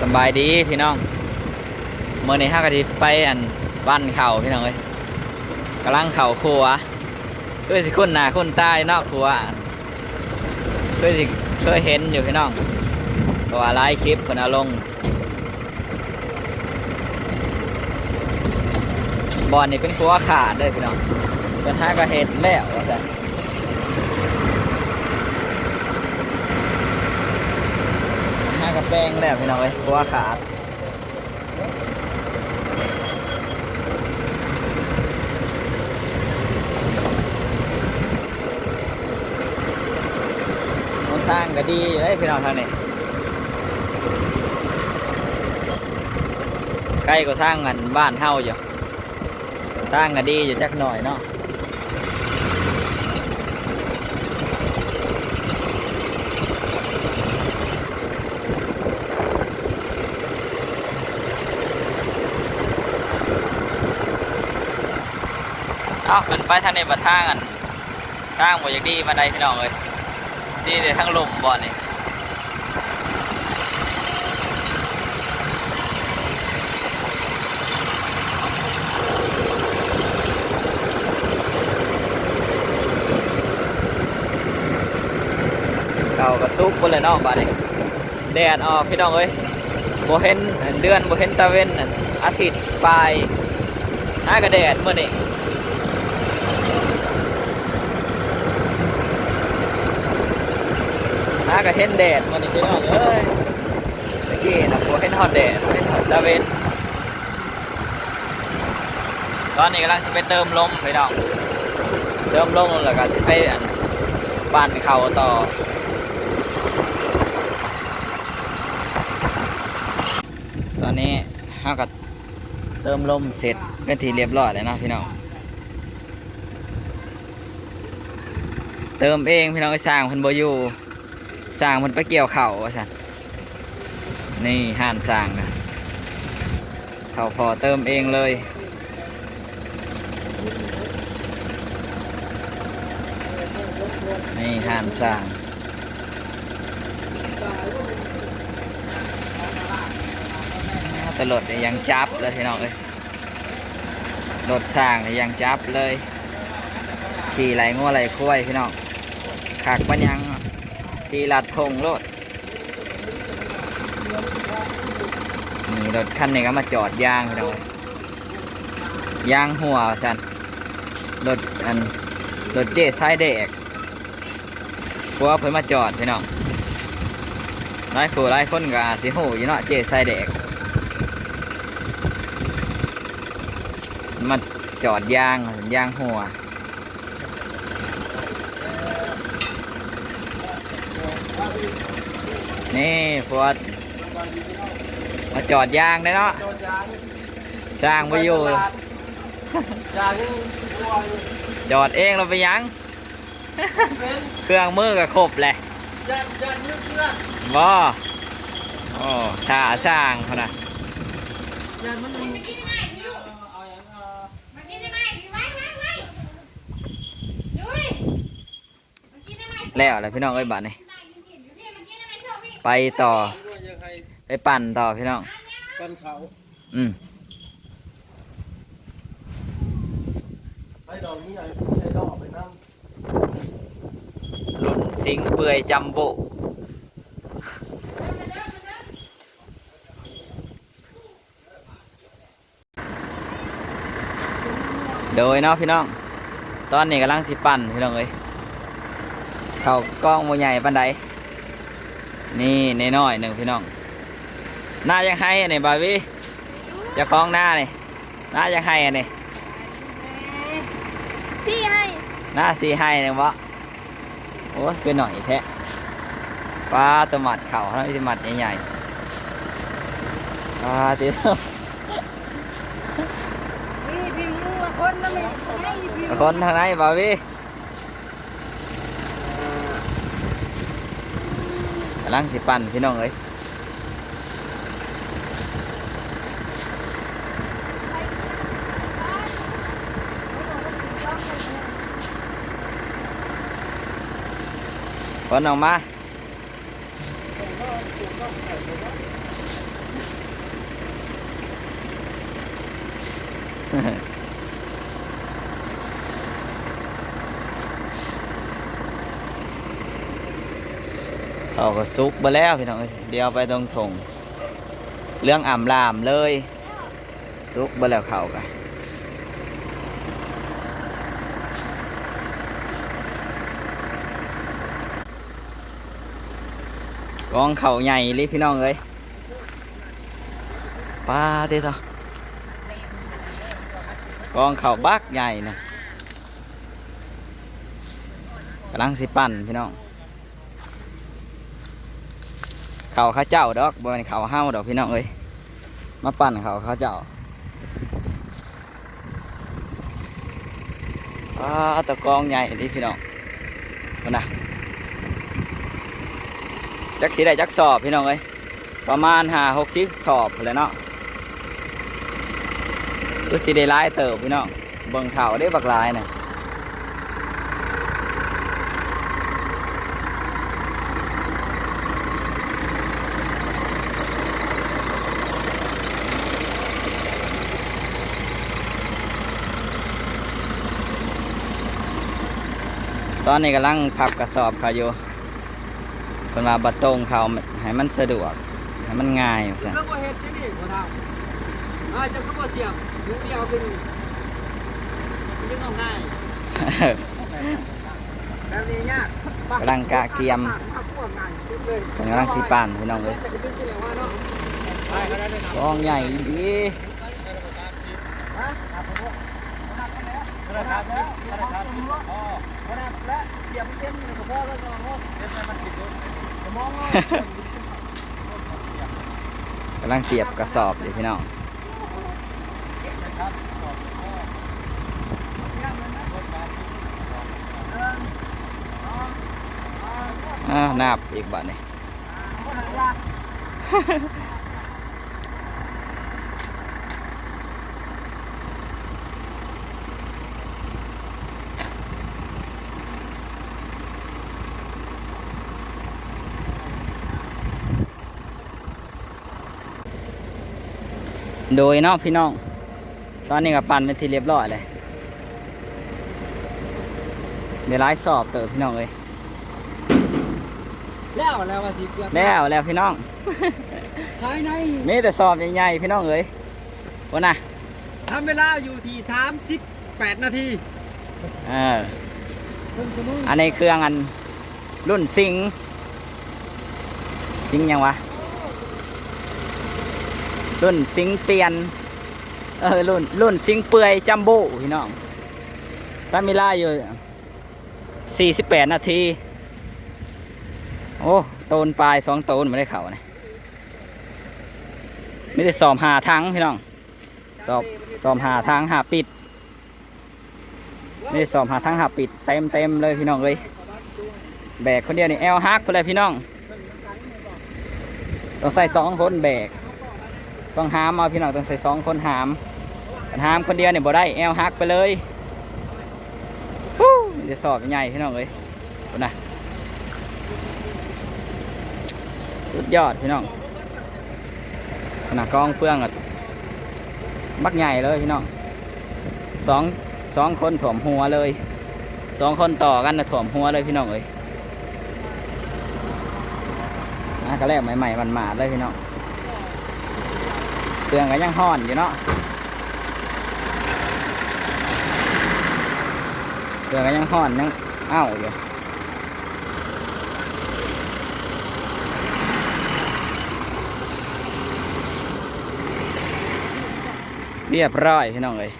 สบายดีพี่น้องเมื่อในห้ากะทิไปอันบ้านเขาพี่น้องเอ้ยกำลังเข่าครัวเคยสิคนหนาคนใต้นอกครัวเคยสิเคยเห็นอยู่พี่น้องเพราะว่าไลฟ์คลิปคนเอาลงบอลนี่เป็นครัวขาดเลยพี่น้องเป็นห้ากะเห็ดแล้วว่าแต่ ห้า กระแป้งแล้วพี่น้องเอ้ยกลัวขาดหนทางก็ดีเลยพี่น้องทางนี้ใกล้กับทางกันบ้านเฮาอยู่ทางก็ดีอยู่จักหน่อยเนาะ เอาขึ้นไปทางนี้บัดทางกันทางบ่อยากดีมาได้พี่น้องเลยดีแต่ทั้งลมบ่อนี่เก่ากระซุกบนเลยเนาะบ้านนี้แดดออกพี่น้องเอ้ยบ่เห็นเดือนบ่เห็นตะเวนอาทิตย์ปลายหน้ากระแดดมื้อนี้ หา กระเห็นแดดมันนี่พี่น้องเอ้ยเมื่อกี้นะบัวเห็นฮอดแดดเห็นฮอดตะเวนตอนนี้กำลังจะไปเติมลมพี่น้องเติมลมแล้วก็จะไปอันบ้านเขาต่อตอนนี้เฮาก็เติมลมเสร็จเป็นทีเรียบร้อยแล้วนะพี่น้องเติมเองพี่น้องไอ้สร้างพิ่นบอยู่ สร้างมันไปเกี่ยวเข่าว่าสันนี่ห่านสร้างนะเข่าพอเติมเองเลยนี่ห่านสร้างตลอดเนี่ยยังจับเลยพี่น้องเอ้ยรถสร้างเนี่ยยังจับเลย ขี่ไหลงัวไหลคุ้ยพี่น้องขากปัญญัง ทีลัดพงรถนี่รถคันนี้ก็มาจอดยางพี่น้องยางหัวสันรถอันรถเจ๊สายเด็กพวกเพิ่นมาจอดพี่น้องหลายผู้หลายคนก็อาจสิหูอยู่เนาะเจ๊สายเด็กมาจอดยางยางหัว นี่พวดมาจอดยางได้เนาะโดนยางสร้างไปอยู่ยางนี่ตัวจอดเองเราไปยังเป็นเครื่องมือก็ครบแหละยันยันยืดเพื่อนบ่โอ้ท่าสร้างเขานะยันมันเอาอย่างเออมากินได้ไหมไว้ไว้ไว้ยุ้ยมากินได้ไหมแล้วแหละพี่น้องเอ้ยบัดนี้มากินอยู่พี่มากิน ได้ไหมโชว์พี่ไปต่อด้วยยังไงไปปั่นต่อพี่น้อง ปันเขาอืมไปดอกนี้ไอ้ไอ้ดอกไปน้รุ่นสิงเปื่อยจัมโบ้โดยเนาะพี่น้อง ตอนนี้กำลังสิปั่นพี่น้องเอ้ยเขากล้องโมใหญ่ปันใด นี่นน้อยๆหนึ่งพี่น้องหน้ายังให้อันนี้บาวี่เจะคล้าของหน้านี่หน้ายังให้อันนี้ซี่ให้หน้าสีให้เนี่ยวะโอ้ยคือหน่อยแท้ปลาตัวหมัดเข่าแล้วตัวหมัดใหญ่ๆปลาตีนี่พี่มูคนนั่นไม่ให้พี่คนทางไหนบาวี่ำลังสิปั่นพี่น้องเอ้ยคนออกมาเขาก็ซุกไปแล้วพี่น้องเอ้ยเดี๋ยวไปตรงถงเรื่องอ่ำลามเลยซุกไปแล้วเขากันกองเขาใหญ่เลยพี่น้องเอ้ยปลาเด้อต่อกองเขาบักใหญ่นะกำลังสิปั่นพี่น้อง เขาเข้าเจ้าดอกบนเขาเฮาดอกพี่น้องเอ้ยมาปั่นเขาเข้าเจ้าอ่าตะกองใหญ่นี่พี่น้องมันนะจักสีได้จักสอบพี่น้องเอ้ยประมาณห้าหกสิบสอบเลยเนาะคือสีได้ร้ายเติบพี่น้องเบิ่งเขาได้บักลายน่ะ อนนี้กำลังพับกระสอบเขาอยู่เป็นว่าบัตรงเขาให้มันสะดวกให้มันง่ายสั่นแล้วก็เฮ็ดที่นี่บ่ทำอ่าจะก็บ่เสียบอยู่เดียวคือมันเอาง่ายแบบนี้ยากกำลังกะเกียมกำลังสีปานพี่น้องเลยกองใหญ่ดี กำลังเสียบกระสอบอยู่พี่น้องอ่านับอีกบัดนี่ โดยเนาะพี่น้อง ตอนนี้ก็ปั่นเป็นที่เรียบร้อยเลยเดี๋ยวไล่สอบเติบพี่น้องเลยแล้วแล้วว่าสิเกือบแล้วแล้วพี่น้องภายในมีแต่สอบใหญ่ๆพี่น้องเอ้ยวันน่ะทำเวลาอยู่ที่38นาทีเออครึ่งชั่วโมงอันนี้เครื่องอันรุ่นซิงค์ซิงค์ยังวะ รุ่นซิงเปลี่ยน เออรุ่นรุ่นซิงเปื่อยจัมโบ้พี่น้องตามเวลาอยู่ 48 นาที โอ้โตนปลายสองโตนไม่ได้เข่านะไม่ได้สอบหาทั้งพี่น้อง สอบสอบหาทางหาปิดนี่สอบหาทางหาปิดเต็มเต็มเลยพี่น้องเลยแบกคนเดียวนี่แอลฮักไปเลยพี่น้อง ต้องใส่สองคนแบก ต้องหามเอาพี่น้องต้องใส่สองคนหามหามคนเดียวเนี่ยบ่ได้แอลฮักไปเลยเดี๋ยวสอบใหญ่พี่น้องเลยดูนะสุดยอดพี่น้องขนาดกองเพื่องอะบักใหญ่เลยพี่น้องสองสองคนถ่วมหัวเลยสองคนต่อกันนะถ่วมหัวเลยพี่น้องเอ้ยอะก็แรกใหม่ๆมันมาเลยพี่น้อง เครื่องก็ยังห่อนอยู่เนาะเครื่องก็ยังห่อนยังอ้าวอยู่เรียบร้อยพี่น้องเลย